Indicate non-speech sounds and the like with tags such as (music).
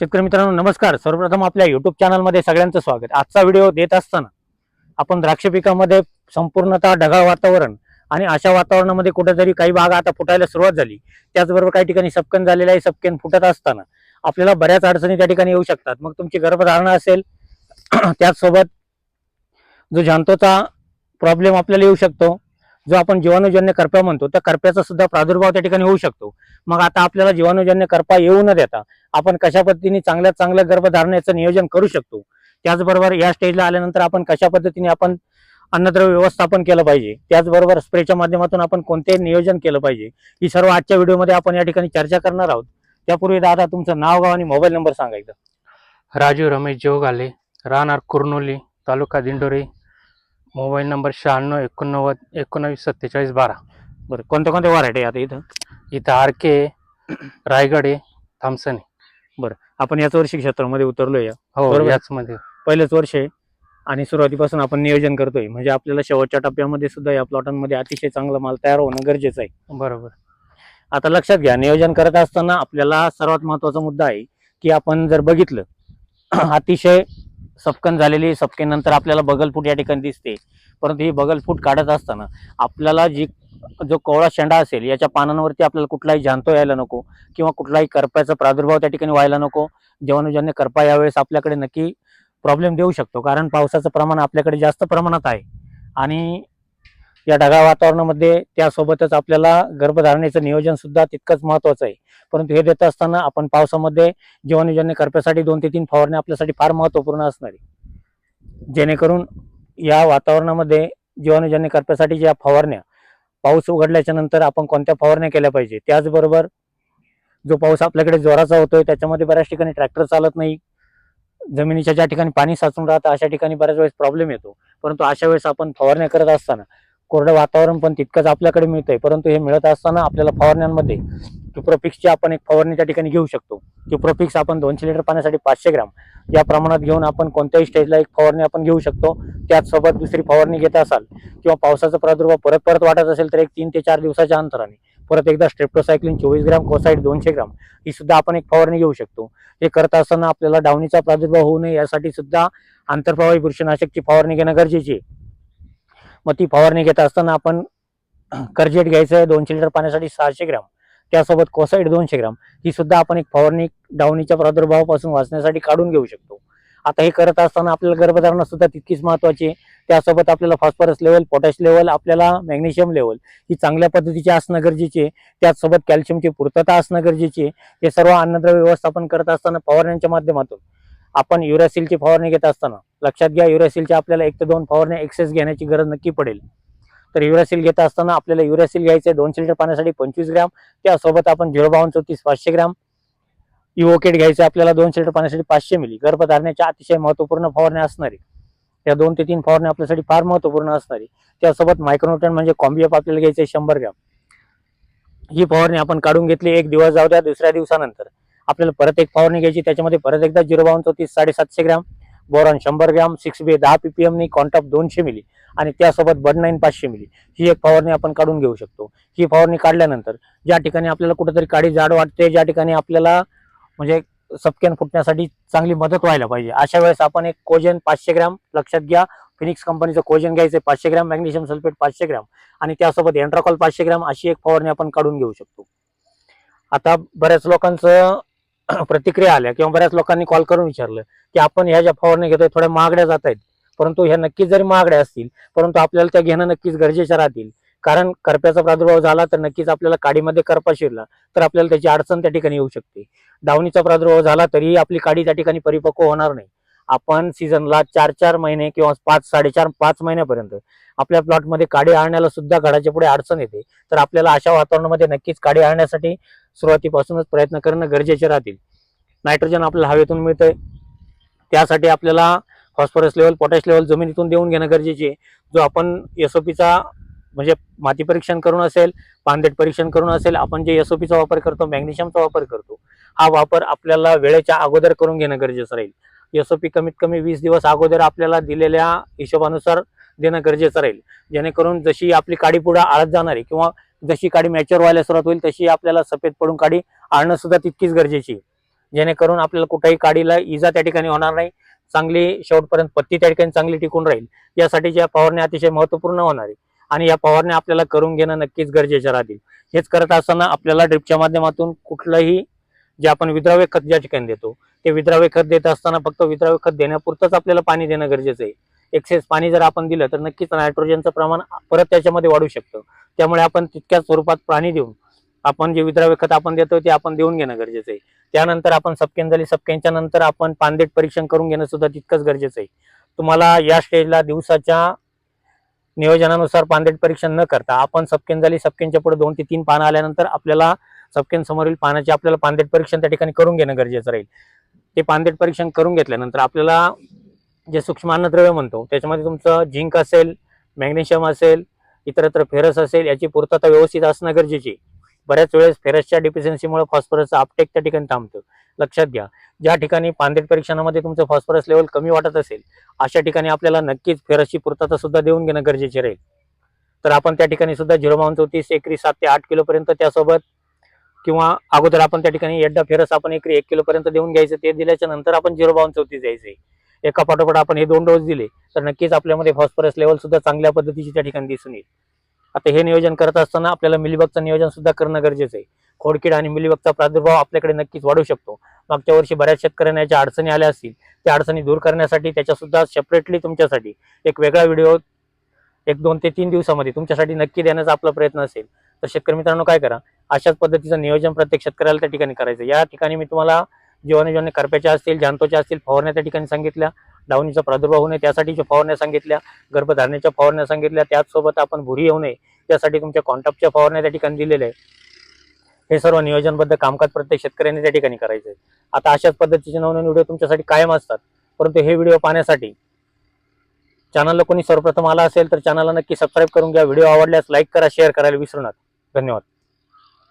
शेतकरी मित्रांनो नमस्कार. सर्वप्रथम आपल्या युट्यूब चॅनलमध्ये सगळ्यांचं स्वागत. आजचा व्हिडिओ देत असताना आपण द्राक्ष पिकामध्ये संपूर्णतः ढगाळ वातावरण आणि अशा वातावरणामध्ये कुठेतरी काही भाग आता फुटायला सुरुवात झाली. त्याचबरोबर काही ठिकाणी सपकन झालेला आहे सपकन फुटत असताना आपल्याला बऱ्याच अडचणी त्या ठिकाणी येऊ शकतात. मग तुमची गर्भधारणा असेल (clears throat) त्याचसोबत जो जांतोचा प्रॉब्लेम आपल्याला येऊ शकतो. जो आपण जीवाणूजन्य करप्या म्हणतो त्या करप्याचा सुद्धा प्रादुर्भाव त्या ठिकाणी होऊ शकतो. मग आता आपल्याला जीवाणूजन्य करपा येऊ न देता आपण कशा पद्धतीने चांगल्यात चांगलं गर्भधारणेचं नियोजन करू शकतो? त्याचबरोबर या स्टेजला आल्यानंतर आपण कशा पद्धतीने आपण अन्नद्रव्य व्यवस्थापन केलं पाहिजे? त्याचबरोबर स्प्रेच्या माध्यमातून आपण कोणते नियोजन केलं पाहिजे? ही सर्व आजच्या व्हिडिओमध्ये आपण या ठिकाणी चर्चा करणार आहोत. त्यापूर्वी दादा तुमचं नाव गाव आणि मोबाईल नंबर सांगायचं राजू रमेश जोगाले राहणार कुर्नोली तालुका दिंडोरी मोबाईल नंबर शहाण्णव एकोणनव्वद एकोणावीस सत्तेचाळीस बारा. बरं कोणत्या कोणत्या व्हरायटी आता इथं? इथं आर के रायगड आहे थामसन आहे आपण याच वर्षी क्षेत्रामध्ये उतरलोय. या हो बरोबर. याच मध्ये पहिलंच वर्ष आहे आणि सुरुवातीपासून आपण नियोजन करतोय. म्हणजे आपल्याला शेवटच्या टप्प्यामध्ये सुद्धा या प्लॉटांमध्ये अतिशय चांगला माल तयार होणं गरजेचं आहे. बरोबर. आता लक्षात घ्या नियोजन करत असताना आपल्याला सर्वात महत्त्वाचा मुद्दा आहे की आपण जर बघितलं (clears throat) अतिशय सपकन झालेली सपकेनंतर आपल्याला बगलफूट या ठिकाणी दिसते. परंतु ही बगलफूट काढत असताना आपल्याला जी जो कोवळा शेंडा असेल याच्या पानांवरती आपल्याला कुठलाही जाणतो यायला नको किंवा कुठलाही करप्याचा प्रादुर्भाव त्या ठिकाणी व्हायला नको. जीवाणूजन्य करपा यावेळेस आपल्याकडे नक्की प्रॉब्लेम देऊ शकतो. कारण पावसाचं प्रमाण आपल्याकडे जास्त प्रमाणात आहे. आणि या ढगाळ वातावरणामध्ये त्यासोबतच आपल्याला गर्भधारणेचं नियोजन सुद्धा तितकंच महत्वाचं आहे. परंतु हे देत असताना आपण पावसामध्ये जीवाणूजन्य करप्यासाठी दोन ते तीन फवारण्या आपल्यासाठी फार महत्त्वपूर्ण असणार आहे. जेणेकरून या वातावरणामध्ये जीवाणूजन्य करप्यासाठी ज्या फवारण्या पाऊस उघडल्याच्या नंतर आपण कोणत्या फवारण्या केल्या पाहिजे? त्याचबरोबर जो पाऊस आपल्याकडे जोराचा होतोय त्याच्यामध्ये बऱ्याच ठिकाणी ट्रॅक्टर चालत नाही. जमिनीच्या ज्या ठिकाणी पाणी साचून राहतं अशा ठिकाणी बऱ्याच वेळेस प्रॉब्लेम येतो. परंतु अशा वेळेस आपण फवारण्या करत असताना कोरडं वातावरण पण तितकंच आपल्याकडे मिळतंय. परंतु हे मिळत असताना आपल्याला फवारण्यांमध्ये क्युप्रोपिक्सची आपण एक फवारणी त्या ठिकाणी घेऊ शकतो. क्युप्रोपिक्स आपण दोनशे लिटर पाण्यासाठी पाचशे ग्राम या प्रमाणात घेऊन आपण कोणत्याही स्टेजला एक फवारणी आपण घेऊ शकतो. त्याचसोबत दुसरी फवारणी घेत असाल किंवा पावसाचा प्रादुर्भाव परत परत वाटत असेल तर एक तीन ते चार दिवसाच्या अंतराने परत एकदा स्ट्रेप्टोसायक्लिन चोवीस ग्राम कोसाईड दोनशे ग्राम ही सुद्धा आपण एक फवारणी घेऊ शकतो. हे करत असताना आपल्याला डावणीचा प्रादुर्भाव होऊ नये यासाठी सुद्धा आंतरप्रवाही बुरशीनाशकची फवारणी घेणं गरजेची आहे. मग ती फवारणी घेत असताना आपण (clears throat) कर्जेट घ्यायचं आहे दोनशे लिटर पाण्यासाठी सहाशे ग्राम. त्यासोबत कोसाईड दोनशे ग्राम. ही सुद्धा आपण एक फवारणी डावणीच्या प्रादुर्भावापासून वाचण्यासाठी काढून घेऊ शकतो. आता हे करत असताना आपल्याला गर्भधारणा सुद्धा तितकीच महत्वाची आहे. त्यासोबत आपल्याला फॉस्फरस लेवल पोटॅश लेवल आपल्याला मॅग्नेशियम लेवल ही चांगल्या पद्धतीची असणं गरजेची आहे. त्याचसोबत कॅल्शियमची पूर्तता असणं गरजेची आहे. हे सर्व अन्नद्रव्य व्यवस्थापन करत असताना फवारण्यांच्या माध्यमातून आपण युरासिलची फवारणी घेत असताना लक्षात घ्या युरॅसिलची आपल्याला एक ते दोन फवारण्या एक्सेस घेण्याची गरज नक्की पडेल. तर युरॅसिल घेत असताना आपल्याला युरॅसिल घ्यायचं आहे दोनशे लिटर पाण्यासाठी पंचवीस ग्राम. त्यासोबत आपण झिरो बावन्न चौतीस पाचशे ग्रॅम. इवोकेट घ्यायचं आपल्याला दोनशे लिटर पाण्यासाठी पाचशे मिली. गर्भधारण्याच्या अतिशय महत्त्वपूर्ण फवारण्या असणारी. त्या दोन ते तीन फवारण्या आपल्यासाठी फार महत्त्वपूर्ण असणारी. त्यासोबत मायक्रोन्युट्रन म्हणजे कॉम्बिएप आपल्याला घ्यायचं आहे शंभर ग्रॅम. ही फवारणी आपण काढून घेतली एक दिवस जाऊ द्या दुसऱ्या दिवसानंतर. आपल्याला परत एक फवारणी घ्यायची त्याच्यामध्ये परत एकदा झिरो बावन्न चौतीस साडेसातशे ग्राम. बोरॉन शंभर ग्राम सिक्स बी दहा पीपीएमनी कॉन्टॉप दोनशे मिली आणि त्यासोबत बड नाईन पाचशे मिली ही एक फवारणी आपण काढून घेऊ शकतो. ही फवारणी काढल्यानंतर ज्या ठिकाणी आपल्याला कुठेतरी काडी जाड वाटते ज्या ठिकाणी आपल्याला म्हणजे सपकेन फुटण्यासाठी चांगली मदत व्हायला पाहिजे. अशा वेळेस आपण एक कोजन पाचशे ग्रॅम लक्षात घ्या. फिनिक्स कंपनीचं कोजन घ्यायचं पाचशे ग्राम मॅग्नेशियम सल्फेट पाचशे ग्रॅम आणि त्यासोबत एन्ट्राकॉल पाचशे ग्रॅम अशी एक फवारणी आपण काढून घेऊ शकतो. आता बऱ्याच लोकांचं (clears throat) प्रतिक्रिया आल्या किंवा बऱ्याच लोकांनी कॉल करून विचारलं की आपण ह्या ज्या फवारणी घेतोय थोड्या महागड्या जात आहेत. परंतु ह्या नक्कीच जरी महागड्या असतील परंतु आपल्याला त्या घेणं नक्कीच गरजेच्या राहतील. कारण करप्याचा प्रादुर्भाव झाला तर नक्कीच आपल्याला काडीमध्ये करपा शिरला तर आपल्याला त्याची अडचण त्या ठिकाणी येऊ शकते. डावणीचा प्रादुर्भाव झाला तरीही आपली काडी त्या ठिकाणी परिपक्व होणार नाही. आपण सीझनला चार चार महिने किंवा पाच साडेचार पाच महिन्यापर्यंत आपल्या प्लॉटमध्ये काडी आणण्याला सुद्धा घडाच्या पुढे अडचण येते. तर आपल्याला अशा वातावरणामध्ये नक्कीच काडी आणण्यासाठी सुरुवातीपासूनच प्रयत्न करणं गरजेचे राहतील. नायट्रोजन आपल्याला हवेतून मिळतंय. त्यासाठी आपल्याला फॉस्फरस लेवल पोटॅश लेवल जमिनीतून देऊन घेणं गरजेचे आहे. जो आपण एसओपीचा म्हणजे माती परीक्षण करून असेल पानदेट परीक्षण करून असेल आपण जे एसओपीचा वापर करतो मॅग्नेशियमचा वापर करतो हा वापर आपल्याला वेळेच्या अगोदर करून घेणं गरजेचं राहील. एसओपी कमीत कमी वीस दिवस अगोदर आपल्याला दिलेल्या हिशोबानुसार देणं गरजेचं राहील. जेणेकरून जशी आपली काडी पुढे आळत जाणारी किंवा जशी काडी मॅच्युअर व्हायला सुरुवात होईल तशी आपल्याला सफेद पडून काडी आणणं सुद्धा तितकीच गरजेची आहे. जेणेकरून आपल्याला कुठेही काडीला इजा त्या ठिकाणी होणार नाही चांगली शेवटपर्यंत पत्ती त्या ठिकाणी चांगली टिकून राहील. यासाठी ज्या फवारण्या अतिशय महत्त्वपूर्ण होणार आहे आणि या फवारण्या आपल्याला करून घेणं नक्कीच गरजेचे राहतील. हेच करत असताना आपल्याला ड्रिपच्या माध्यमातून कुठलंही जे आपण विद्राव्य खत ज्या ठिकाणी देतो ते विद्राव्य खत देत असताना फक्त विद्राव्य खत देण्यापुरतंच आपल्याला पाणी देणं गरजेचं आहे. एक्सेस पाणी जर आपण दिलं तर नक्कीच नायट्रोजनचं प्रमाण परत त्याच्यामध्ये वाढू शकतं. त्यामुळे आपण तितक्याच स्वरूपात पाणी देऊन आपण जे विद्राव्य खत आपण देतो ते आपण देऊन घेणं गरजेचं आहे. त्यानंतर आपण सपकेन झाली सपकेनच्या नंतर आपण पानदेट परीक्षण करून घेणं सुद्धा तितकंच गरजेचं आहे. तुम्हाला या स्टेजला दिवसाच्या नियोजनानुसार पानदेट परीक्षण न करता आपण सपकेन झाली सपकेनच्या पुढे दोन ते तीन पानं आल्यानंतर आपल्याला सपकेन समोरील पानाचे आपल्याला पानदेट परीक्षण त्या ठिकाणी करून घेणं गरजेचं राहील. ते पानदेट परीक्षण करून घेतल्यानंतर आपल्याला जे सूक्ष्म अन्नद्रव्य म्हणतो त्याच्यामध्ये तुमचं झिंक असेल मॅग्नेशियम असेल इतरत्र फेरस असेल याची पूर्तता व्यवस्थित असणं गरजेची आहे. बऱ्याच वेळेस फेरसच्या डिफिशियन्सीमुळे फॉस्फरसचं अपटेक त्या ठिकाणी थांबतो लक्षात घ्या ज्या ठिकाणी पानदेट परीक्षणामध्ये तुमचं फॉस्फरस लेवल कमी वाटत असेल अशा ठिकाणी आपल्याला नक्कीच फेरसची पूर्तता सुद्धा देऊन घेणं गरजेचे राहील तर आपण त्या ठिकाणी सुद्धा झिरो बावन चौतीस एकरी सात ते आठ किलोपर्यंत त्यासोबत किंवा अगोदर आपण त्या ठिकाणी एड्डा फेरस आपण एकरी एक किलोपर्यंत देऊन घ्यायचं ते दिल्याच्या नंतर आपण झिरो बावन चौतीस द्यायचे एका पाठोपाठ आपण हे दोन डोस दिले तर नक्कीच आपल्यामध्ये फॉस्फरस लेवल सुद्धा चांगल्या पद्धतीची त्या ठिकाणी दिसून येईल. आता हे नियोजन करत असताना आपल्याला मिलीबगचं नियोजन सुद्धा करणं गरजेचं आहे. खोडकीड आणि मिलीबगचा प्रादुर्भाव आपल्याकडे नक्कीच वाढू शकतो. मागच्या वर्षी बऱ्याच शेतकऱ्यांना याच्या अडचणी आल्या असतील त्या अडचणी दूर करण्यासाठी त्याच्यासुद्धा सेपरेटली तुमच्यासाठी एक वेगळा व्हिडिओ एक दोन ते तीन दिवसामध्ये तुमच्यासाठी नक्की देण्याचा आपला प्रयत्न असेल. तर शेतकरी मित्रांनो काय करा अशाच पद्धतीचं नियोजन प्रत्येक शेतकऱ्याला त्या ठिकाणी करायचं. या ठिकाणी मी तुम्हाला जीवाने जीवाने करप्याच्या असतील जांतोच्या असतील फवारण्या त्या ठिकाणी सांगितल्या. डावणीचा प्रादुर्भाव होऊ नये त्यासाठीच्या फवारण्या सांगितल्या गर्भधारणेच्या फवारण्या सांगितल्या त्याचसोबत आपण भुरी येऊ नये त्यासाठी तुमच्या कॉन्टॅक्टच्या फवारण्या त्या ठिकाणी दिलेल्या आहे हे सर्व नियोजनबद्ध कामकाज प्रत्येक शेतकऱ्याने त्या ठिकाणी करायचं आहे आता अशाच पद्धतीचे नवनवीन व्हिडिओ तुमच्यासाठी कायम असतात. परंतु हे व्हिडिओ पाहण्यासाठी चॅनलला कोणी सर्वप्रथम आला असेल तर चॅनलला नक्की सबस्क्राईब करून घ्या. व्हिडिओ आवडल्यास लाईक करा शेअर करायला विसरू नका. धन्यवाद.